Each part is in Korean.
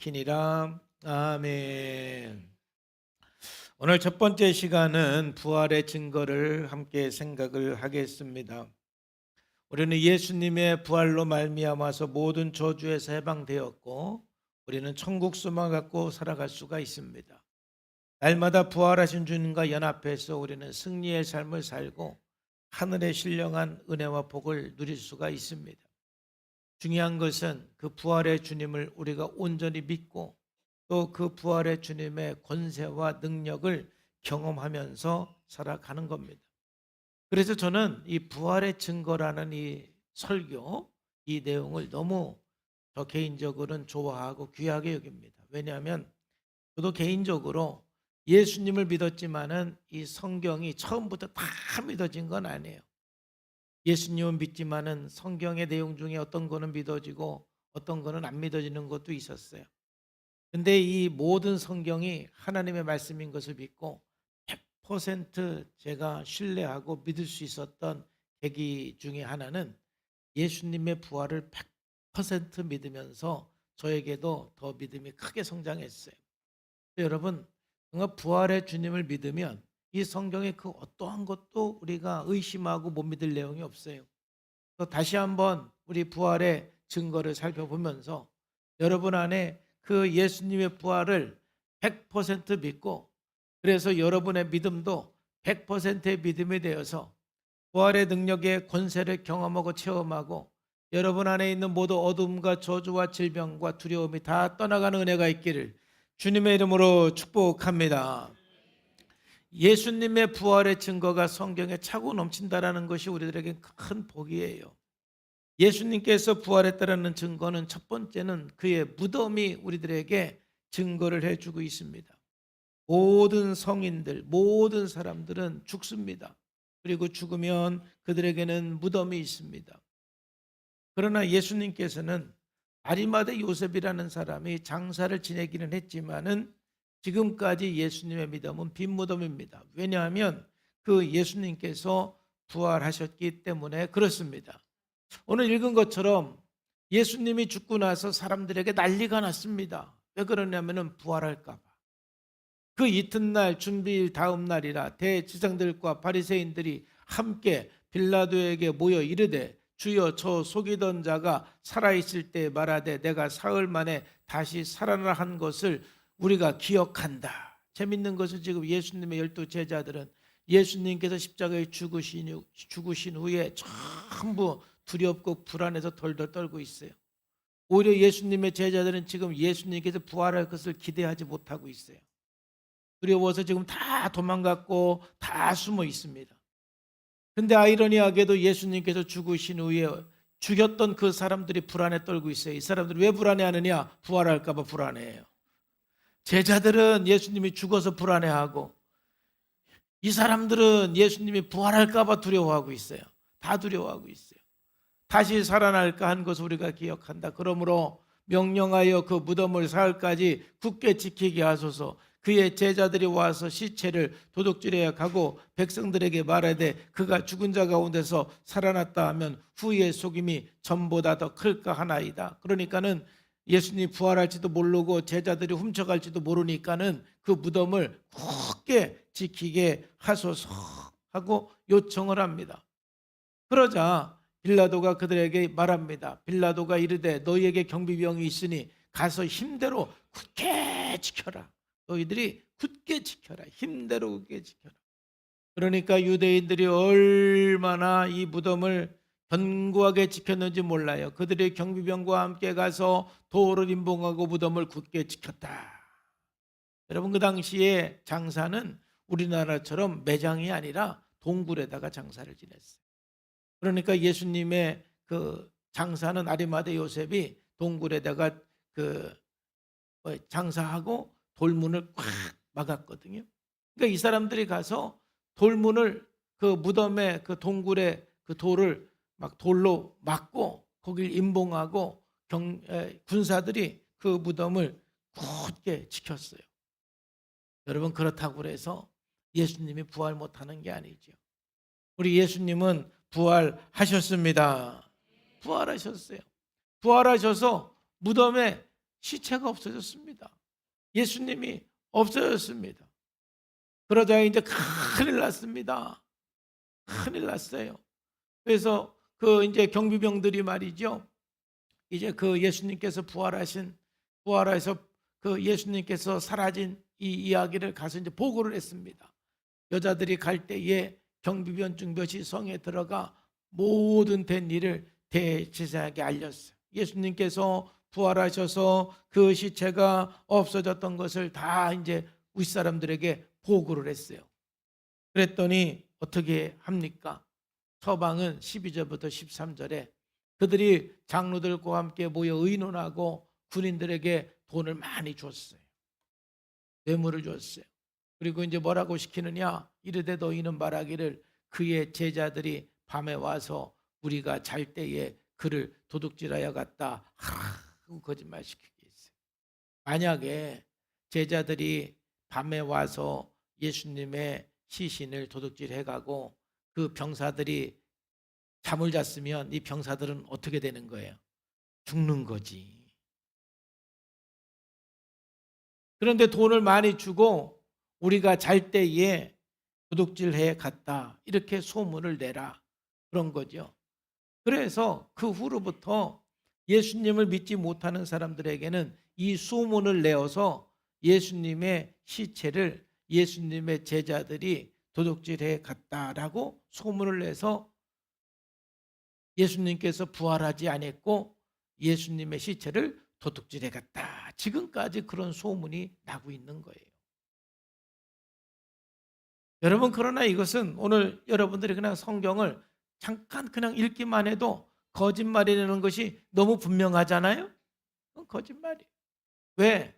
지키니라. 아멘. 오늘 첫 번째 시간은 부활의 증거를 함께 생각을 하겠습니다. 우리는 예수님의 부활로 말미암아서 모든 저주에서 해방되었고 우리는 천국 소망 갖고 살아갈 수가 있습니다. 날마다 부활하신 주님과 연합해서 우리는 승리의 삶을 살고 하늘의 신령한 은혜와 복을 누릴 수가 있습니다. 중요한 것은 그 부활의 주님을 우리가 온전히 믿고 또 그 부활의 주님의 권세와 능력을 경험하면서 살아가는 겁니다. 그래서 저는 이 부활의 증거라는 이 설교, 이 내용을 너무 저 개인적으로는 좋아하고 귀하게 여깁니다. 왜냐하면 저도 개인적으로 예수님을 믿었지만은 이 성경이 처음부터 다 믿어진 건 아니에요. 예수님은 믿지만은 성경의 내용 중에 어떤 거는 믿어지고 어떤 거는 안 믿어지는 것도 있었어요. 근데 이 모든 성경이 하나님의 말씀인 것을 믿고 100% 제가 신뢰하고 믿을 수 있었던 계기 중에 하나는 예수님의 부활을 100% 믿으면서 저에게도 더 믿음이 크게 성장했어요. 여러분, 뭔가 부활의 주님을 믿으면 이 성경의 그 어떠한 것도 우리가 의심하고 못 믿을 내용이 없어요. 또 다시 한번 우리 부활의 증거를 살펴보면서 여러분 안에 그 예수님의 부활을 100% 믿고 그래서 여러분의 믿음도 100%의 믿음이 되어서 부활의 능력의 권세를 경험하고 체험하고 여러분 안에 있는 모든 어둠과 저주와 질병과 두려움이 다 떠나가는 은혜가 있기를 주님의 이름으로 축복합니다. 예수님의 부활의 증거가 성경에 차고 넘친다라는 것이 우리들에게 큰 복이에요. 예수님께서 부활했다라는 증거는 첫 번째는 그의 무덤이 우리들에게 증거를 해주고 있습니다. 모든 성인들, 모든 사람들은 죽습니다. 그리고 죽으면 그들에게는 무덤이 있습니다. 그러나 예수님께서는 아리마대 요셉이라는 사람이 장사를 지내기는 했지만은 지금까지 예수님의 믿음은 빈 무덤입니다. 왜냐하면 그 예수님께서 부활하셨기 때문에 그렇습니다. 오늘 읽은 것처럼 예수님이 죽고 나서 사람들에게 난리가 났습니다. 왜 그러냐면은 부활할까 봐. 그 이튿날 준비일 다음 날이라 대지상들과 바리새인들이 함께 빌라도에게 모여 이르되 주여 저 속이던 자가 살아 있을 때 말하되 내가 사흘 만에 다시 살아나 한 것을 우리가 기억한다. 재밌는 것은 지금 예수님의 열두 제자들은 예수님께서 십자가에 죽으신, 후- 죽으신 후에 전부 두렵고 불안해서 덜덜 떨고 있어요. 오히려 예수님의 제자들은 지금 예수님께서 부활할 것을 기대하지 못하고 있어요. 두려워서 지금 다 도망갔고 다 숨어 있습니다. 근데 아이러니하게도 예수님께서 죽으신 후에 죽였던 그 사람들이 불안에 떨고 있어요. 이 사람들이 왜 불안해하느냐? 부활할까봐 불안해해요. 제자들은 예수님이 죽어서 불안해하고 이 사람들은 예수님이 부활할까봐 두려워하고 있어요. 다 두려워하고 있어요. 다시 살아날까 한 것을 우리가 기억한다. 그러므로 명령하여 그 무덤을 사흘까지 굳게 지키게 하소서. 그의 제자들이 와서 시체를 도둑질해야 가고 백성들에게 말하되 그가 죽은 자 가운데서 살아났다 하면 후의 속임이 전보다 더 클까 하나이다. 그러니까는 예수님이 부활할지도 모르고 제자들이 훔쳐갈지도 모르니까는 그 무덤을 굳게 지키게 하소서 하고 요청을 합니다. 그러자 빌라도가 그들에게 말합니다. 빌라도가 이르되 너희에게 경비병이 있으니 가서 힘대로 굳게 지켜라. 너희들이 굳게 지켜라. 힘대로 굳게 지켜라. 그러니까 유대인들이 얼마나 이 무덤을 견고하게 지켰는지 몰라요. 그들이 경비병과 함께 가서 도를 임봉하고 무덤을 굳게 지켰다. 여러분 그 당시에 장사는 우리나라처럼 매장이 아니라 동굴에다가 장사를 지냈어요. 그러니까 예수님의 그 장사는 아리마대 요셉이 동굴에다가 그뭐 장사하고 돌문을 꽉 막았거든요. 그러니까 이 사람들이 가서 돌문을 그 무덤에 그 동굴에 그 돌을 막 돌로 막고 거길 임봉하고 경, 에, 군사들이 그 무덤을 굳게 지켰어요. 여러분 그렇다고 해서 예수님이 부활 못하는 게 아니죠. 우리 예수님은 부활하셨습니다. 부활하셨어요. 부활하셔서 무덤에 시체가 없어졌습니다. 예수님이 없어졌습니다. 그러자 이제 큰일 났습니다. 큰일 났어요. 그래서 그 이제 경비병들이 말이죠. 이제 그 예수님께서 부활하신 부활해서 그 예수님께서 사라진 이 이야기를 가서 이제 보고를 했습니다. 여자들이 갈 때에 경비병 중몇이 성에 들어가 모든 된 일을 대제사장에게 알렸어요. 예수님께서 부활하셔서 그 시체가 없어졌던 것을 다 이제 윗사람들에게 보고를 했어요. 그랬더니 어떻게 합니까? 서방은 12절부터 13절에 그들이 장로들과 함께 모여 의논하고 군인들에게 돈을 많이 줬어요. 뇌물을 줬어요. 그리고 이제 뭐라고 시키느냐? 이르되 너희는 말하기를 그의 제자들이 밤에 와서 우리가 잘 때에 그를 도둑질하여 갔다 하고 거짓말 시키게 했어요. 만약에 제자들이 밤에 와서 예수님의 시신을 도둑질해 가고 그 병사들이 잠을 잤으면 이 병사들은 어떻게 되는 거예요? 죽는 거지. 그런데 돈을 많이 주고 우리가 잘 때에 도둑질해 갔다. 이렇게 소문을 내라. 그런 거죠. 그래서 그 후로부터 예수님을 믿지 못하는 사람들에게는 이 소문을 내어서 예수님의 시체를 예수님의 제자들이 도둑질해 갔다라고 소문을 내서 예수님께서 부활하지 않았고 예수님의 시체를 도둑질해 갔다. 지금까지 그런 소문이 나고 있는 거예요. 여러분 그러나 이것은 오늘 여러분들이 그냥 성경을 잠깐 그냥 읽기만 해도 거짓말이라는 것이 너무 분명하잖아요. 거짓말이에요. 왜?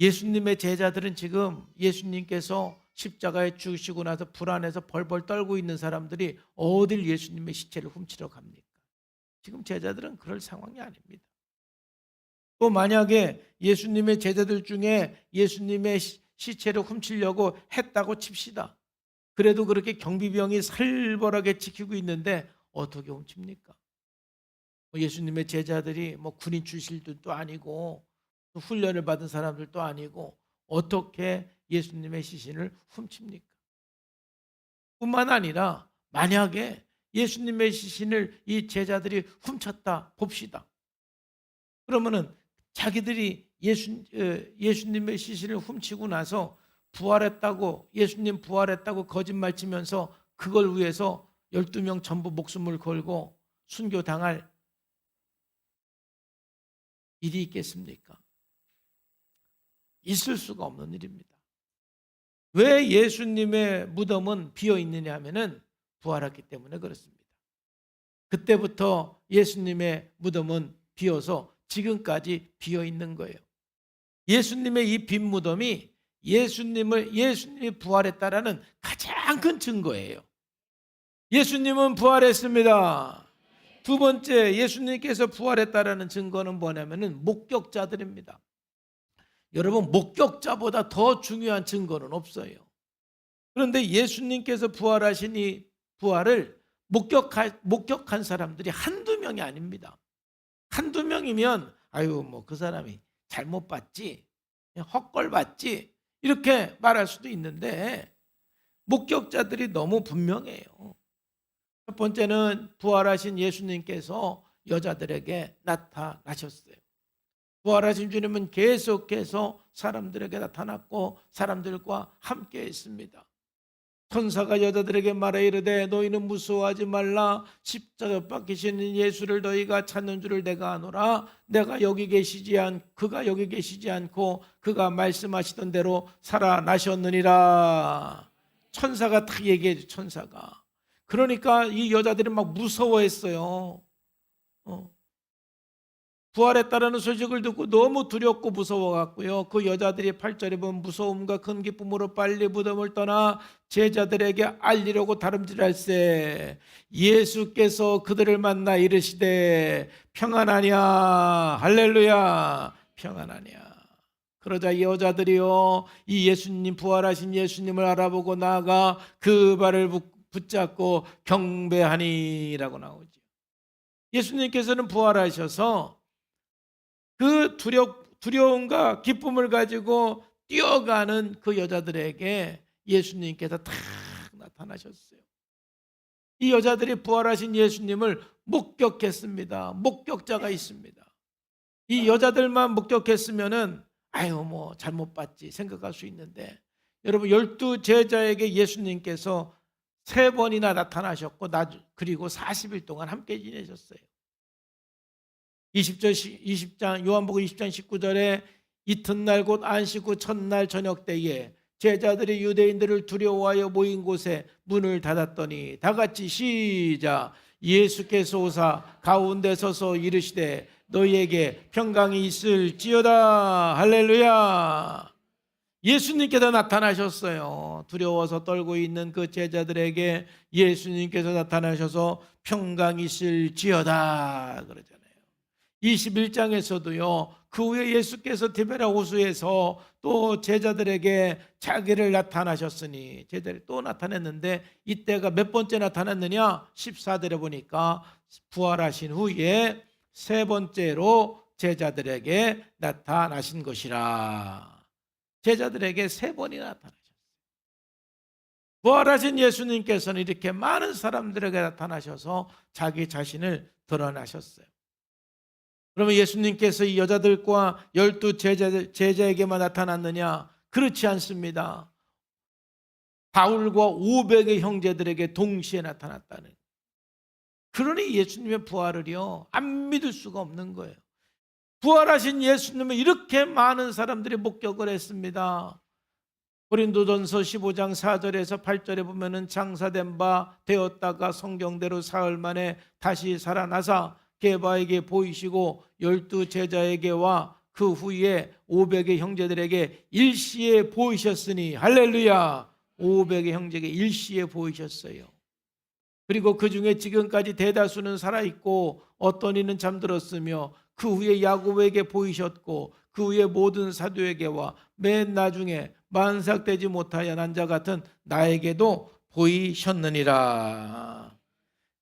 예수님의 제자들은 지금 예수님께서 십자가에 죽으시고 나서 불안해서 벌벌 떨고 있는 사람들이 어딜 예수님의 시체를 훔치러 갑니까? 지금 제자들은 그럴 상황이 아닙니다. 또 만약에 예수님의 제자들 중에 예수님의 시- 시체를 훔치려고 했다고 칩시다. 그래도 그렇게 경비병이 살벌하게 지키고 있는데 어떻게 훔칩니까? 뭐 예수님의 제자들이 뭐 군인 출신들도 아니고 또 훈련을 받은 사람들도 아니고 어떻게 예수님의 시신을 훔칩니까? 뿐만 아니라 만약에 예수님의 시신을 이 제자들이 훔쳤다 봅시다. 그러면은 자기들이 예수, 어, 예수님의 시신을 훔치고 나서 부활했다고 예수님 부활했다고 거짓말 치면서 그걸 위해서 12명 전부 목숨을 걸고 순교당할 일이 있겠습니까? 있을 수가 없는 일입니다. 왜 예수님의 무덤은 비어 있느냐 하면은 부활했기 때문에 그렇습니다. 그때부터 예수님의 무덤은 비어서 지금까지 비어 있는 거예요. 예수님의 이 빈 무덤이 예수님을 예수님이 부활했다라는 가장 큰 증거예요. 예수님은 부활했습니다. 두 번째 예수님께서 부활했다라는 증거는 뭐냐면은 목격자들입니다. 여러분 목격자보다 더 중요한 증거는 없어요. 그런데 예수님께서 부활하신 이 부활을 목격한, 목격한 사람들이 한두 명이 아닙니다. 한두 명이면 아유 뭐 그 사람이 잘못 봤지 헛걸 봤지 이렇게 말할 수도 있는데 목격자들이 너무 분명해요. 첫 번째는 부활하신 예수님께서 여자들에게 나타나셨어요. 부활하신 주님은 계속해서 사람들에게 나타났고 사람들과 함께 했습니다. 천사가 여자들에게 말해 이르되 너희는 무서워하지 말라. 십자가 박히시는 예수를 너희가 찾는 줄을 내가 아노라. 내가 여기 계시지 않 그가 여기 계시지 않고 그가 말씀하시던 대로 살아나셨느니라. 천사가 다 얘기해 천사가. 그러니까 이 여자들이 막 무서워했어요. 어. 부활했다라는 소식을 듣고 너무 두렵고 무서워갖고요. 그 여자들이 8절에 보면 무서움과 큰 기쁨으로 빨리 무덤을 떠나 제자들에게 알리려고 다름질할세. 예수께서 그들을 만나 이르시되 평안하냐 할렐루야 평안하냐. 그러자 이 여자들이요 이 예수님 부활하신 예수님을 알아보고 나아가 그 발을 붙- 붙잡고 경배하니라고 나오죠. 예수님께서는 부활하셔서 그 두렵 두려움과 기쁨을 가지고 뛰어가는 그 여자들에게 예수님께서 탁 나타나셨어요. 이 여자들이 부활하신 예수님을 목격했습니다. 목격자가 있습니다. 이 여자들만 목격했으면은 아유 뭐 잘못 봤지 생각할 수 있는데 여러분 열두 제자에게 예수님께서 세 번이나 나타나셨고 나 그리고 40일 동안 함께 지내셨어요. 20절 20장 요한복음 20장 19절에 이튿날 곧 안식 후 첫날 저녁 때에 제자들이 유대인들을 두려워하여 모인 곳에 문을 닫았더니 다 같이 시작 예수께서 오사 가운데 서서 이르시되 너희에게 평강이 있을지어다 할렐루야 예수님께서 나타나셨어요. 두려워서 떨고 있는 그 제자들에게 예수님께서 나타나셔서 평강이 있을지어다 그러잖아요. 21장에서도요. 그 후에 예수께서 디베라 호수에서 또 제자들에게 자기를 나타나셨으니 제자들이 또 나타냈는데 이때가 몇 번째 나타났느냐? 14절에 보니까 부활하신 후에 세 번째로 제자들에게 나타나신 것이라. 제자들에게 세 번이나 나타나셨어요. 부활하신 예수님께서는 이렇게 많은 사람들에게 나타나셔서 자기 자신을 드러나셨어요. 그러면 예수님께서 이 여자들과 열두 제자, 제자에게만 나타났느냐? 그렇지 않습니다. 바울과 500의 형제들에게 동시에 나타났다는. 그러니 예수님의 부활을요, 안 믿을 수가 없는 거예요. 부활하신 예수님을 이렇게 많은 사람들이 목격을 했습니다. 고린도전서 15장 4절에서 8절에 보면은 장사된 바 되었다가 성경대로 사흘 만에 다시 살아나사 게바에게 보이시고 열두 제자에게와 그 후에 500의 형제들에게 일시에 보이셨으니 할렐루야 500의 형제에게 일시에 보이셨어요. 그리고 그 중에 지금까지 대다수는 살아있고 어떤 이는 잠들었으며 그 후에 야곱에게 보이셨고 그 후에 모든 사도에게와 맨 나중에 만삭되지 못하여 난자 같은 나에게도 보이셨느니라.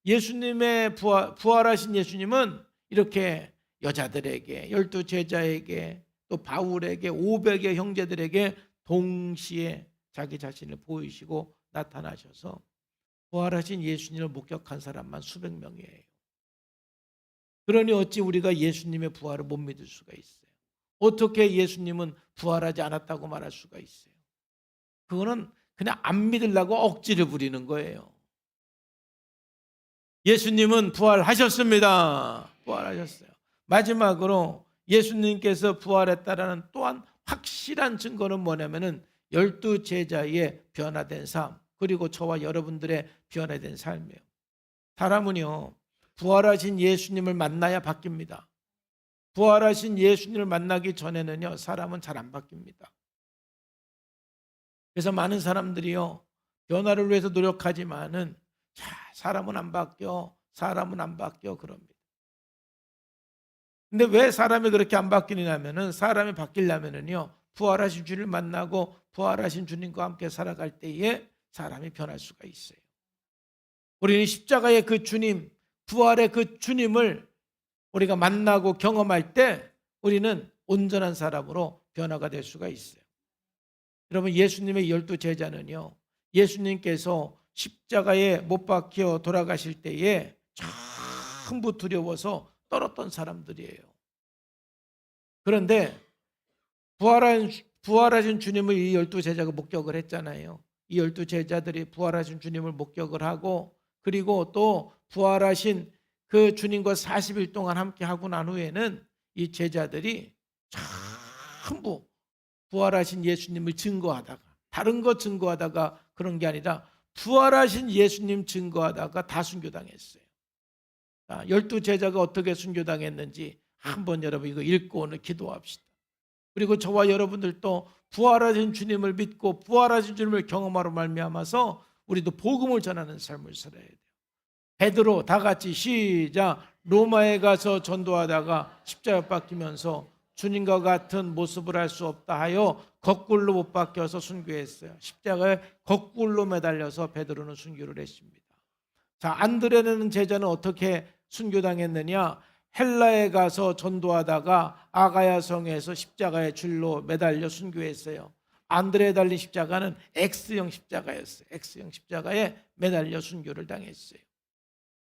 예수님의 부활, 부활하신 예수님은 이렇게 여자들에게 열두 제자에게 또 바울에게 500의 형제들에게 동시에 자기 자신을 보이시고 나타나셔서 부활하신 예수님을 목격한 사람만 수백 명이에요. 그러니 어찌 우리가 예수님의 부활을 못 믿을 수가 있어요? 어떻게 예수님은 부활하지 않았다고 말할 수가 있어요? 그거는 그냥 안 믿으려고 억지를 부리는 거예요. 예수님은 부활하셨습니다. 부활하셨어요. 마지막으로 예수님께서 부활했다라는 또한 확실한 증거는 뭐냐면은 열두 제자의 변화된 삶 그리고 저와 여러분들의 변화된 삶이에요. 사람은요 부활하신 예수님을 만나야 바뀝니다. 부활하신 예수님을 만나기 전에는요 사람은 잘 안 바뀝니다. 그래서 많은 사람들이요 변화를 위해서 노력하지만은 자, 사람은 안 바뀌어. 사람은 안 바뀌어. 그럽니다. 근데 왜 사람이 그렇게 안 바뀌냐면은 사람이 바뀌려면은요. 부활하신 주님을 만나고 부활하신 주님과 함께 살아갈 때에 사람이 변할 수가 있어요. 우리는 십자가의 그 주님, 부활의 그 주님을 우리가 만나고 경험할 때 우리는 온전한 사람으로 변화가 될 수가 있어요. 여러분 예수님의 열두 제자는요. 예수님께서 십자가에 못 박혀 돌아가실 때에 전부 두려워서 떨었던 사람들이에요. 그런데 부활한, 부활하신 주님을 이 열두 제자가 목격을 했잖아요. 이 열두 제자들이 부활하신 주님을 목격을 하고 그리고 또 부활하신 그 주님과 40일 동안 함께 하고 난 후에는 이 제자들이 전부 부활하신 예수님을 증거하다가 다른 것 증거하다가 그런 게 아니라 부활하신 예수님 증거하다가 다 순교당했어요. 열두 제자가 어떻게 순교당했는지 한번 여러분 이거 읽고 오늘 기도합시다. 그리고 저와 여러분들도 부활하신 주님을 믿고 부활하신 주님을 경험하러 말미암아서 우리도 복음을 전하는 삶을 살아야 돼요. 베드로 다 같이 시작 로마에 가서 전도하다가 십자가 박히면서 주님과 같은 모습을 할 수 없다 하여 거꾸로 못 박혀서 순교했어요. 십자가에 거꾸로 매달려서 베드로는 순교를 했습니다. 자, 안드레는 제자는 어떻게 순교당했느냐? 헬라에 가서 전도하다가 아가야 성에서 십자가에 줄로 매달려 순교했어요. 안드레에 달린 십자가는 X형 십자가였어요. X형 십자가에 매달려 순교를 당했어요.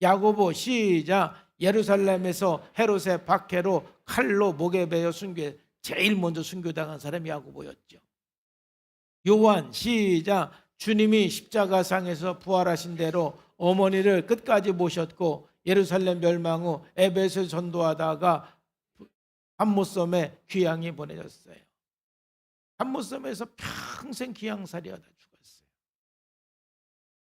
야고보 시작 예루살렘에서 헤롯의 박해로 칼로 목에 베어 순교 제일 먼저 순교당한 사람이 야고보였죠. 요한 시작 주님이 십자가상에서 부활하신 대로 어머니를 끝까지 모셨고 예루살렘 멸망 후 에베소 전도하다가 한모섬에 귀향이 보내졌어요. 한모섬에서 평생 귀향살이하다 죽었어요.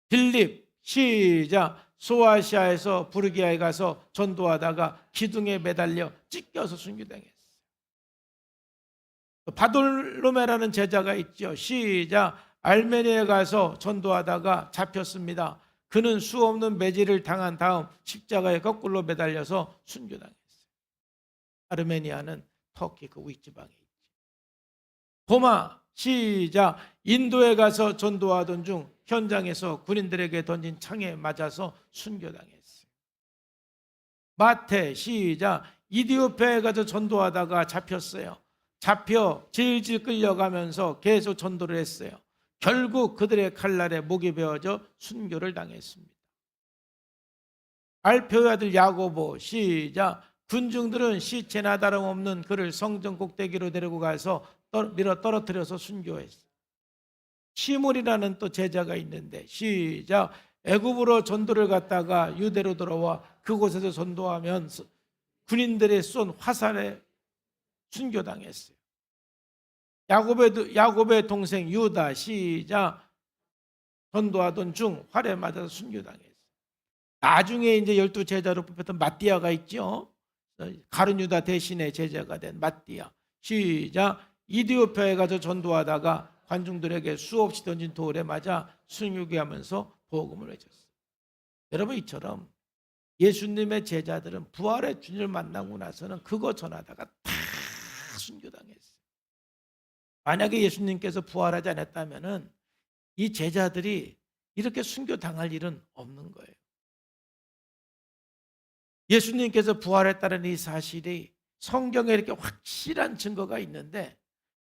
빌립 시작 소아시아에서 부르기아에 가서 전도하다가 기둥에 매달려 찢겨서 순교당했어요. 바돌로메라는 제자가 있죠. 시작 알메니아에 가서 전도하다가 잡혔습니다. 그는 수 없는 매질을 당한 다음 십자가에 거꾸로 매달려서 순교당했어요. 아르메니아는 터키 그 윗지방에 있지. 도마 시작 인도에 가서 전도하던 중 현장에서 군인들에게 던진 창에 맞아서 순교당했어요. 마태 시작 이디오페에 가서 전도하다가 잡혔어요. 잡혀 질질 끌려가면서 계속 전도를 했어요. 결국 그들의 칼날에 목이 베어져 순교를 당했습니다. 알표의 아들 야고보 시작 군중들은 시체나 다름없는 그를 성전 꼭대기로 데리고 가서 떨- 밀어 떨어뜨려서 순교했어요. 시물이라는 또 제자가 있는데 시작 애굽으로 전도를 갔다가 유대로 돌아와 그곳에서 전도하면서 군인들의 쏜 화살에 순교당했어요. 야곱의 야곱의 동생 유다 시작 전도하던 중 활에 맞아서 순교당했어요. 나중에 이제 열두 제자로 뽑혔던 마띠아가 있죠. 가룟 유다 대신에 제자가 된 마띠아 시작 이디오피아에 가서 전도하다가 관중들에게 수없이 던진 돌에 맞아 순교게 하면서 복음을 외쳤어요. 여러분 이처럼 예수님의 제자들은 부활의 주님을 만나고 나서는 그거 전하다가 다 순교당했어요. 만약에 예수님께서 부활하지 않았다면은 이 제자들이 이렇게 순교당할 일은 없는 거예요. 예수님께서 부활했다는 이 사실이 성경에 이렇게 확실한 증거가 있는데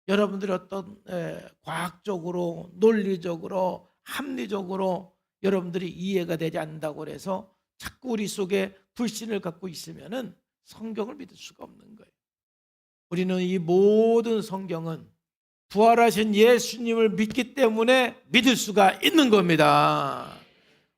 여러분들이 어떤 에, 과학적으로 논리적으로 합리적으로 여러분들이 이해가 되지 않는다고 해서 자꾸 우리 속에 불신을 갖고 있으면은 성경을 믿을 수가 없는 거예요. 우리는 이 모든 성경은 부활하신 예수님을 믿기 때문에 믿을 수가 있는 겁니다.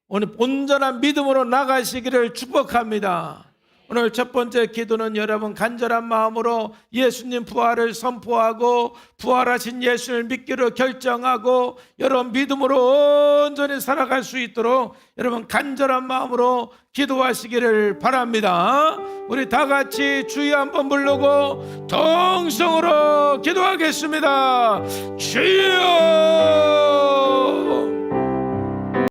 오늘 온전한 믿음으로 나가시기를 축복합니다. 오늘 첫 번째 기도는 여러분 간절한 마음으로 예수님 부활을 선포하고 부활하신 예수를 믿기로 결정하고 여러분 믿음으로 온전히 살아갈 수 있도록 여러분 간절한 마음으로 기도하시기를 바랍니다. 우리 다 같이 주여 한번 부르고 동성으로 기도하겠습니다. 주여